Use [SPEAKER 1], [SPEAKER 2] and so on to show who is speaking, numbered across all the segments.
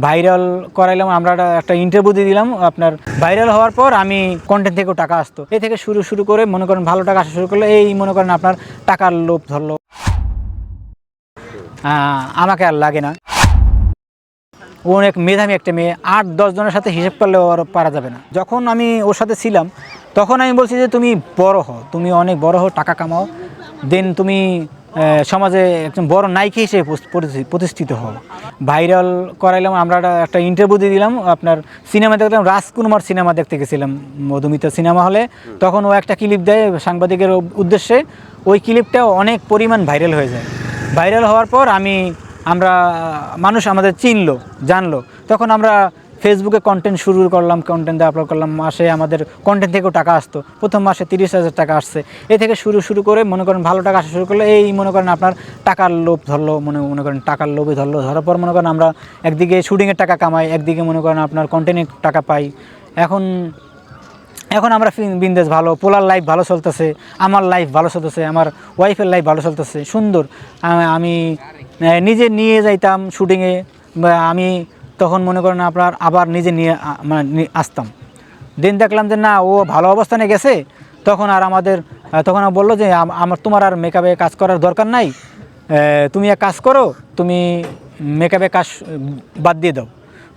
[SPEAKER 1] Viral করাইলাম, আমরা একটা- interview দিয়ে দিলাম, আপনার ভাইরাল হওয়ার পর আমি কন্টেন্ট থেকেও টাকা আসতো। এ থেকে শুরু শুরু করে মনে করেন ভালো টাকা আসা শুরু করলে, এই মনে করেন আপনার টাকার লোভ ধরলো। আমাকে আর লাগে না। ও অনেক মেধাবী একটা মেয়ে, আট দশ জনের সাথে হিসেব করলে ওর পারা যাবে না। যখন আমি ওর সাথে ছিলাম, তখন আমি বলছি যে, তুমি বড় হও, তুমি অনেক বড় হও, টাকা কামাও। দেন তুমি সমাজে একজন বড় নায়িকা হিসেবে প্রতিষ্ঠিত হও। ভাইরাল করাইলাম, আমরা একটা- ইন্টারভিউ দিয়ে দিলাম, আপনার সিনেমা দেখলাম রাজকুমার সিনেমা দেখতে গেছিলাম, মধুমিতা সিনেমা হলে তখন ও একটা ক্লিপ দেয় সাংবাদিকের উদ্দেশ্যে, ওই ক্লিপটাও অনেক পরিমাণ ভাইরাল হয়ে যায়। ভাইরাল হওয়ার পর আমি, আমরা, মানুষ আমাদের চিনলো, জানলো। তখন আমরা ফেসবুকে কন্টেন্ট শুরু করলাম কন্টেন্ট আপলোড করলাম, মাসে আমাদের কন্টেন্ট থেকেও টাকা আসতো। প্রথম মাসে তিরিশ হাজার টাকা আসছে। এ থেকে শুরু শুরু করে মনে করেন ভালো টাকা আসা শুরু করলে এই মনে করেন আপনার টাকার লোভ ধরলো, মনে মনে করেন টাকার লোভে ধরলো, ধরার পর মনে করেন আমরা একদিকে শুটিংয়ের টাকা কামাই, একদিকে মনে করেন আপনার কন্টেন্টের টাকা পাই। এখন এখন আমরা বিন্দেশ ভালো, পোলার লাইফ ভালো চলতেছে, আমার লাইফ ভালো চলতেছে, আমার ওয়াইফের লাইফ ভালো চলতেছে, সুন্দর। আমি নিজে নিয়ে যাইতাম শুটিংয়ে বা আমি তখন মনে করেন আপনার আবার নিজে নিয়ে মানে আসতাম। দিন দেখলাম যে না ও ভালো অবস্থানে গেছে তখন আর আমাদের তখন বলল যে আমার তোমার আর মেকআপে কাজ করার দরকার নাই। তুমি এক কাজ করো তুমি মেকআপে কাজ বাদ দিয়ে দাও।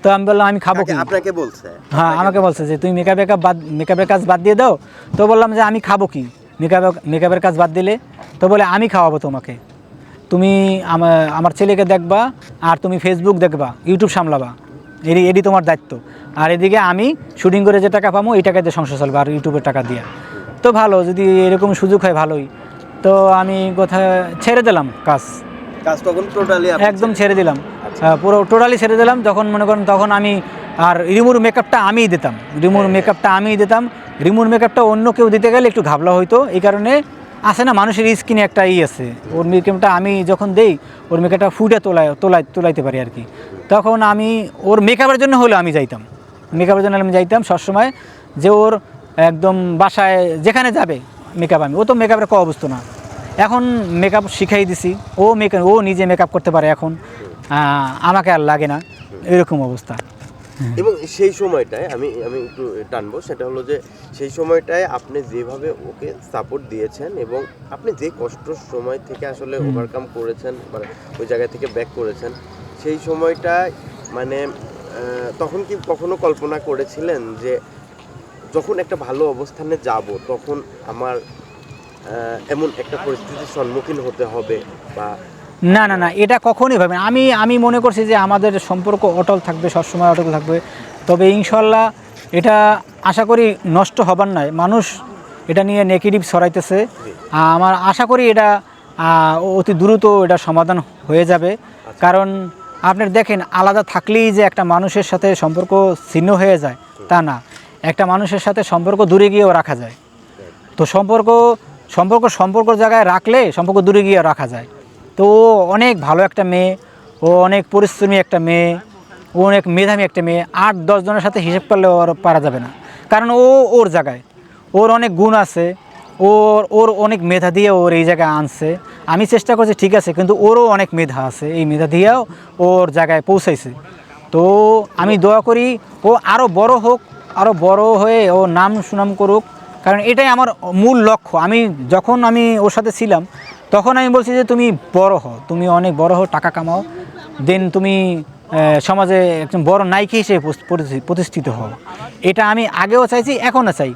[SPEAKER 1] তো আমি বললাম আমি খাব কি?
[SPEAKER 2] আপনাকে বলছে।
[SPEAKER 1] হ্যাঁ আমাকে বলছে। যে তুমি মেকআপ মেকআপ বাদ মেকআপের কাজ বাদ দিয়ে দাও। তো বললাম যে আমি খাব কি? মেকআপ মেকআপের কাজ বাদ দিলে তো বলে আমি খাওয়াবো তোমাকে। তুমি আমার ছেলেকে দেখবা আর তুমি ফেসবুক দেখবা ইউটিউব সামলাবা। এডি এডি তোমার দায়িত্ব। আর এদিকে আমি শুটিং করে যে টাকা পাবো এই টাকা দিয়ে সংসার চলবে আর ইউটিউবের টাকা দিয়ে। তো ভালো যদি এরকম সুযোগ হয় ভালোই। তো আমি কোথায় ছেড়ে দিলাম কাজ।
[SPEAKER 2] কাজ তখন টোটালি
[SPEAKER 1] একদম ছেড়ে দিলাম। পুরো টোটালি ছেড়ে দিলাম। যখন মনে করেন তখন আমি আর রিমুর মেকআপটা আমিই দিতাম। রিমুর মেকআপটা আমিই দিতাম। রিমুর মেকআপটা অন্য কেউ দিতে গেলে একটু ঘাবলা হইতো। এই কারণে আছে না, মানুষের স্কিনে একটা ই আছে। ওর মেকআপটা আমি যখন দেই, ওর মেকআপটা ফুটে তোলায় তোলাই তোলাইতে পারি আর কি। তখন আমি, ওর মেকআপের জন্য হলেও আমি যাইতাম। মেকআপের জন্য আমি যাইতাম সবসময় যে ওর একদম বাসায় যেখানে যাবে মেকআপ আমি। ও তো মেকআপের ক অবস্থা না। এখন মেকআপ শিখাই দিছি। ও মেকআপ ও নিজে মেকআপ করতে পারে এখন। আমাকে আর লাগে না। এরকম অবস্থা।
[SPEAKER 2] এবং সেই সময়টায় আমি আমি একটু টানবো সেটা হলো যে সেই সময়টায় আপনি যেভাবে ওকে সাপোর্ট দিয়েছেন এবং আপনি যে কষ্ট সময় থেকে আসলে ওভারকাম করেছেন মানে ওই জায়গা থেকে ব্যাক করেছেন সেই সময়টায় মানে তখন কি কখনো কল্পনা করেছিলেন যে যখন একটা ভালো অবস্থানে যাব তখন আমার এমন একটা পরিস্থিতির সম্মুখীন হতে হবে বা
[SPEAKER 1] না না না এটা কখনই ভাবে না। আমি আমি মনে করছি যে আমাদের সম্পর্ক অটল থাকবে সবসময় অটল থাকবে। তবে ইনশাল্লাহ এটা আশা করি নষ্ট হবার নয়। মানুষ এটা নিয়ে নেগেটিভ ছড়াইতেছে। আহ, আমার আশা করি এটা অতি দ্রুত এটা সমাধান হয়ে যাবে। কারণ আপনার দেখেন আলাদা থাকলেই যে একটা মানুষের সাথে সম্পর্ক ছিন্ন হয়ে যায় তা না। একটা মানুষের সাথে সম্পর্ক দূরে গিয়েও রাখা যায়। তো সম্পর্ক সম্পর্ক সম্পর্ক জায়গায় রাখলে সম্পর্ক দূরে গিয়ে রাখা যায়। তো ও অনেক ভালো একটা মেয়ে, ও অনেক পরিশ্রমী একটা মেয়ে, ও অনেক মেধাবী একটা মেয়ে, আট দশ জনের সাথে হিসেব করলে ওর পারা যাবে না। কারণ ও ওর জায়গায়, ওর অনেক গুণ আছে, ওর ওর অনেক মেধা দিয়ে ওর এই জায়গায় আনছে। আমি চেষ্টা করছি ঠিক আছে, কিন্তু ওরও অনেক মেধা আছে, এই মেধা দিয়েও ওর জায়গায় পৌঁছাইছে। তো আমি দোয়া করি ও আরও বড় হোক আরও বড় হয়ে ও নাম সুনাম করুক, কারণ এটাই আমার মূল লক্ষ্য। আমি যখন আমি ওর সাথে ছিলাম তখন আমি বলছি যে তুমি বড় হও, তুমি অনেক বড় হও, টাকা কামাও। দেন তুমি সমাজে একজন বড় নায়িকা হিসেবে প্রতিষ্ঠিত হও। এটা আমি আগেও চাইছি, এখনও চাই।